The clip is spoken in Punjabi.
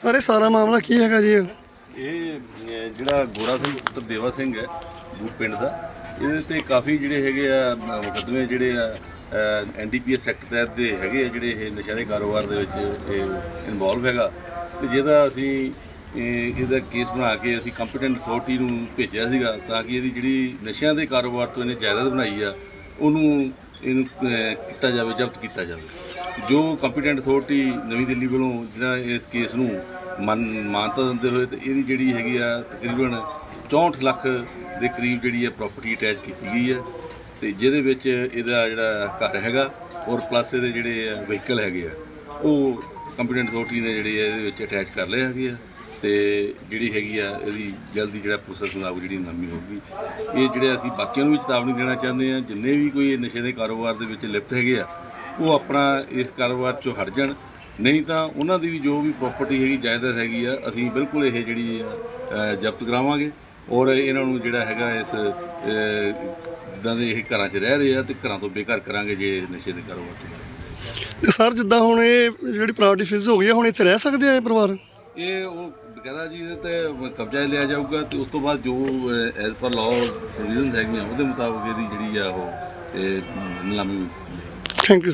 ਸਾਰੇ ਸਾਰਾ ਮਾਮਲਾ ਕੀ ਹੈਗਾ ਜੀ? ਇਹ ਅਹ, ਜਿਹੜਾ ਗੋਰਾ ਸਿੰਘ ਪੁੱਤਰ ਦੇਵਾ ਸਿੰਘ ਹੈ ਬੂਟ ਪਿੰਡ ਦਾ ਇਹਦੇ ਤੇ ਕਾਫੀ ਜਿਹੜੇ ਹੈਗੇ ਆ ਮ- ਮੁਕੱਦਮੇ ਜਿਹੜੇ ਆ ਐਨਡੀਪੀਐਸ ਐਕਟ ਤਹਿਤ ਦੇ ਹੈਗੇ ਆ ਜਿਹੜੇ ਇਹ ਨਸ਼ਾ ਦੇ ਕਾਰੋਬਾਰ ਦੇ ਵਿੱਚ ਇਹ ਇਨਵੋਲਵ ਹੈਗਾ। ਤੇ ਜਿਹਦਾ ਅਸੀਂ ਇਹ- ਇਹਦਾ ਕੇਸ ਬਣਾ ਕੇ ਅਸੀਂ ਕੰਪੀਟੈਂਟ ਅਥਾਰਟੀ ਨੂੰ ਭੇਜਿਆ ਸੀਗਾ ਤਾਂ ਕਿ ਇਹਦੀ ਜਿਹੜੀ ਨਸ਼ਿਆਂ ਦੇ ਕਾਰੋਬਾਰ ਤੋਂ ਇਹਨੇ ਜਾਇਦਾਦ ਬਣਾਈ ਆ ਉਹਨੂੰ ਇਹਨੂੰ ਅਹ, ਕੀਤਾ ਜਾਵੇ ਜ਼ਬਤ ਕੀਤਾ ਜਾਵੇ। ਜੋ ਕੰਪੀਟੈਂਟ ਅਥਾਰਟੀ ਨਵੀਂ ਦਿੱਲੀ ਵੱਲੋਂ ਜਿਹੜਾ ਇਸ ਕੇਸ ਨੂੰ ਮੰਨ, ਮਾਨਤਾ ਦਿੰਦੇ ਹੋਏ ਤੇ ਇਹਦੀ ਜਿਹੜੀ ਹੈਗੀ ਆ ਤਕਰੀਬਨ 64 ਲੱਖ ਦੇ ਕਰੀਬ ਜਿਹੜੀ ਹੈ ਪ੍ਰਾਪਰਟੀ ਅਟੈਚ ਕੀਤੀ ਗਈ ਹੈ ਤੇ ਜਿਹਦੇ ਵਿੱਚ ਇਹਦਾ ਜਿਹੜਾ ਘਰ ਹੈਗਾ ਔਰ ਪਲੱਸ ਇਹਦੇ ਜਿਹੜੇ ਵਹੀਕਲ ਹੈਗੇ ਆ, ਉਹ ਕੰਪੀਟੈਂਟ ਅਥਾਰਟੀ ਨੇ ਜਿਹੜੇ ਆ ਇਹਦੇ ਵਿੱਚ ਅਟੈਚ ਕਰ ਲਏ ਹੈਗੇ ਆ ਤੇ ਜਿਹੜੀ ਹੈਗੀ ਆ ਇਹਦੀ ਜਲਦੀ ਜਿਹੜਾ ਪ੍ਰੋਸੈਸ ਮੁਤਾਬਕ ਜਿਹੜੀ ਨਾਮੀ ਹੋਊਗੀ। ਇਹ ਜਿਹੜੇ ਅਸੀਂ ਬਾਕੀਆਂ ਨੂੰ ਵੀ ਚੇਤਾਵਨੀ ਦੇਣਾ ਚਾਹੁੰਦੇ ਆ, ਜਿੰਨੇ ਵੀ ਕੋਈ ਨਸ਼ੇ ਦੇ ਕਾਰੋਬਾਰ ਦੇ ਵਿੱਚ ਲਿਪਤ ਹੈਗੇ ਆ ਉਹ ਆਪਣਾ ਇਸ ਕਾਰੋਬਾਰ ਚੋਂ ਹਟ ਜਾਣ। ਨਹੀਂ ਤਾਂ ਉਹਨਾਂ ਦੀ ਵੀ ਜੋ ਵੀ ਪ੍ਰਾਪਰਟੀ ਹੈਗੀ ਜਾਇਦਾਦ ਹੈਗੀ ਆ ਅਸੀਂ ਬਿਲਕੁਲ ਇਹ ਜਿਹੜੀ ਆ ਜ਼ਬਤ ਕਰਾਵਾਂਗੇ। ਔਰ ਇਹਨਾਂ ਨੂੰ ਜਿਹੜਾ ਹੈਗਾ ਇਸ ਜਿੱਦਾਂ ਦੇ ਇਹ ਘਰਾਂ 'ਚ ਰਹਿ ਰਹੇ ਆ ਤੇ ਘਰਾਂ ਤੋਂ ਬੇਘਰ ਕਰਾਂਗੇ ਜੇ ਨਸ਼ੇ ਦੇ ਕਾਰੋਬਾਰ ਤੋਂ ਸਰ ਜਿੱਦਾਂ ਹੁਣ ਇਹ ਜਿਹੜੀ ਪ੍ਰਾਪਰਟੀ ਫਿਜ਼ ਹੋ ਗਈ ਹੈ ਹੁਣ ਇੱਥੇ ਰਹਿ ਸਕਦੇ ਆ ਇਹ ਪਰਿਵਾਰ? ਇਹ ਉਹ ਬਕਾਇਦਾ ਜੀ ਇਹਦੇ ਤੇ ਕਬਜ਼ਾ ਲਿਆ ਜਾਊਗਾ ਤੇ ਉਸ ਤੋਂ ਬਾਅਦ ਜੋ ਐਜ਼ ਪਰ ਲਾਅ ਪ੍ਰੋਵੀਜ਼ਨਸ ਹੈਗੀਆਂ ਉਹਦੇ ਮੁਤਾਬਕ ਇਹਦੀ ਜਿਹੜੀ ਆ ਉਹ ਨਿਲਾਮੀ ਥੈਂਕ ਯੂ